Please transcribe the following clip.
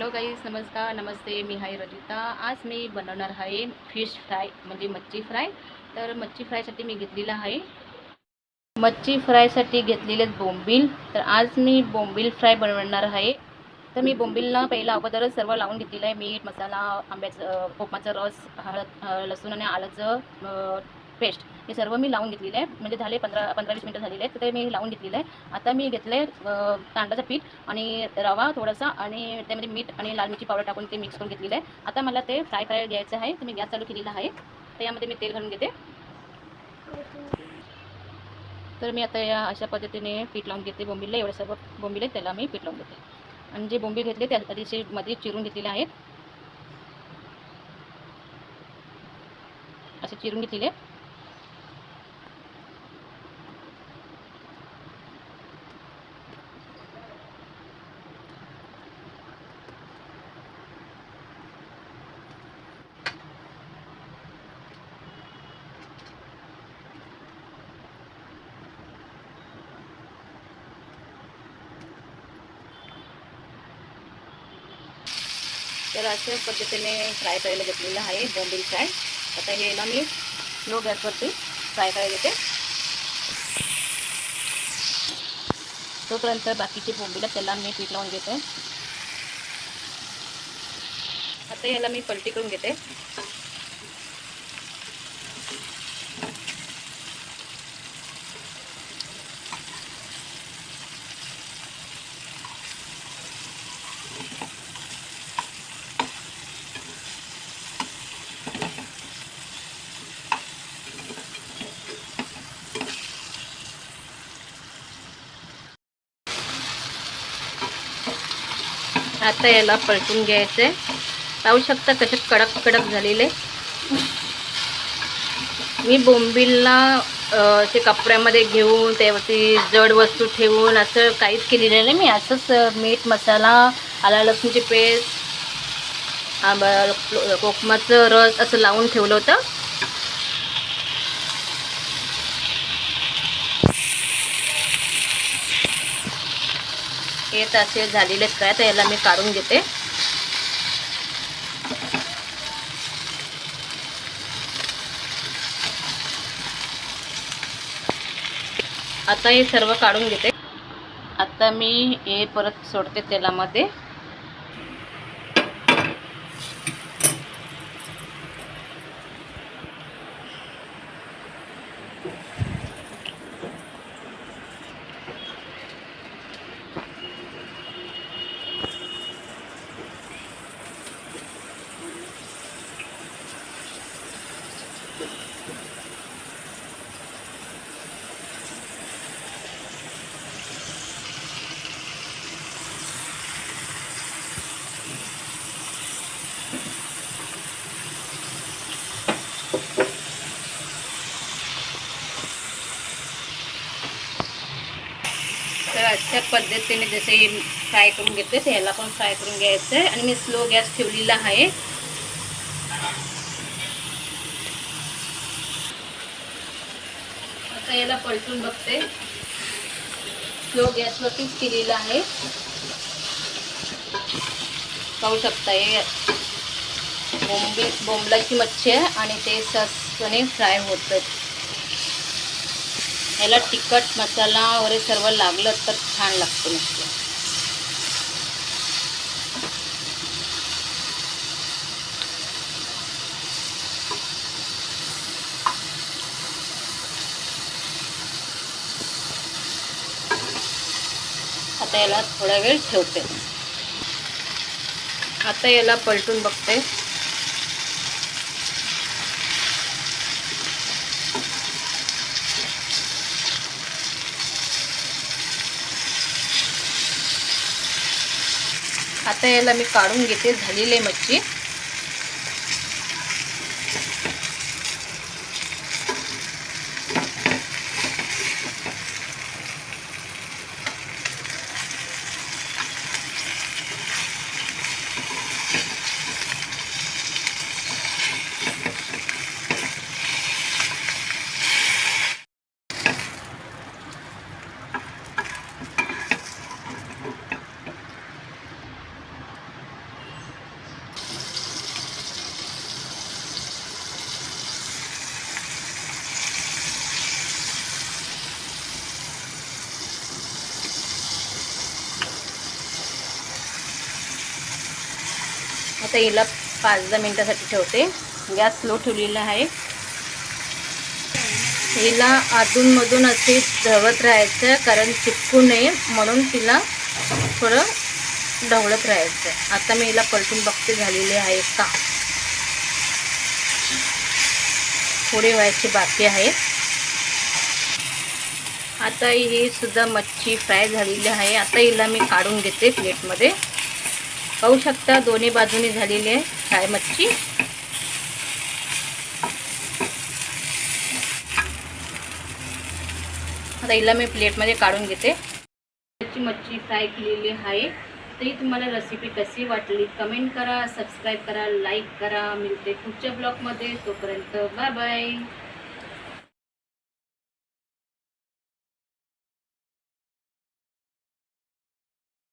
Hello guys नमस्कार नमस्ते मी हाय रजिता. आज मी बनवणार आहे फिश फ्राय म्हणजे मच्छी फ्राय तर मच्छी फ्रायसाठी मी घेतलेला आहे. मच्छी फ्रायसाठी घेतलेले बोंबील. तर आज मी बोंबील फ्राय बनवणार आहे. तर मी बोंबीलला पहिला अगोदरच सर्व लावून घेतलेलं आहे. मीठ मसाला आंब्याचं कोकमाचा रस हळद लसूण आणि आल्याचं पेस्ट. हे सर्व मी लावून घेतलेले आहे. म्हणजे झाले पंधरा पंधरा वीस मिनटं झालेले आहेत. तर ते मी लावून घेतलेलं आहे. आता मी घेतलं आहे तांदळाचं पीठ आणि रवा थोडासा आणि त्यामध्ये मीठ आणि लाल मिरची पावडर टाकून ते मिक्स करून घेतलेलं आहे. आता मला ते फ्राय करायला घ्यायचं आहे. तर मी गॅस चालू केलेला आहे. तर यामध्ये मी तेल घालून घेते. तर मी आता या अशा पद्धतीने पीठ लावून घेते. बोंबीला एवढं सर्व बोंबील त्याला मी पीठ लावून घेते. आणि जे बोंबील घेतले ते अतिशयमध्ये चिरून घेतलेले आहेत. असे चिरून घेतलेले तर अशा पद्धतीने फ्राय करायला घेतलेलं आहे बोंबील फ्राय. आता हे ना मी लो गॅसवरती फ्राय करायला घेते. तोपर्यंत बाकीचे बोंबीला त्याला मी पीठ लावून घेते. आता याला मी पलटी करून घेते. आता याला पलटून घ्यायचं. आहे पाहू शकता कसे कडक कडक झालेले. मी बोंबीलला ते कपड्यामध्ये घेऊन त्यावरती जड वस्तू ठेवून असं काहीच केलेलं नाही. मी असंच मीठ मसाला आला लसूणची पेस्ट आंबा कोकमाचं रस असं लावून ठेवलं होतं. हे तर असे झालेले काय? तर याला मी काढून घेते. आता हे सर्व काढून घेते. आता मी हे परत सोडते तेलामध्ये. तर अशा पद्धतीने जसे फ्राय करून घेते तर ह्याला पण फ्राय करून घ्यायचं आहे. आणि मी स्लो गॅस ठेवलेला आहे. आता याला पलटून बघते. स्लो गॅसवरतीच केलेलं आहे. पाहू शकता हे बोंबी बोंबलाची मच्छी आहे आणि ते ससने फ्राय होतं याला तिखट मसाला वगैरे सर्व लागलं तर छान लागतं मस्त. आता याला थोडा वेळ ठेवते. आता याला पलटून बघते. आता याला मी काढून घेते झालेली आहे मच्छी. आता हिला पाच दहा मिनटासाठी ठेवते. गॅस स्लो ठेवलेला आहे. हिला आतूनमधून असे धवत राहायचं कारण चिपकू नये म्हणून तिला थोडं ढवळत राहायचं आता मी हिला पलटून बघते झालेली आहे का. थोडे व्हायची बाकी आहे. आता ही सुद्धा मच्छी फ्राय झालेली आहे. आता हिला मी काढून घेते प्लेटमध्ये. पाहू शकता दोन्ही बाजूनी झालेली आहे फ्राय मच्छी. आता हिला मी प्लेटमध्ये काढून घेते. त्याची मच्छी फ्राय केलेली आहे. तरी तुम्हाला रेसिपी कशी वाटली कमेंट करा सबस्क्राईब करा लाईक करा. मिळते पुढच्या ब्लॉगमध्ये तोपर्यंत बाय बाय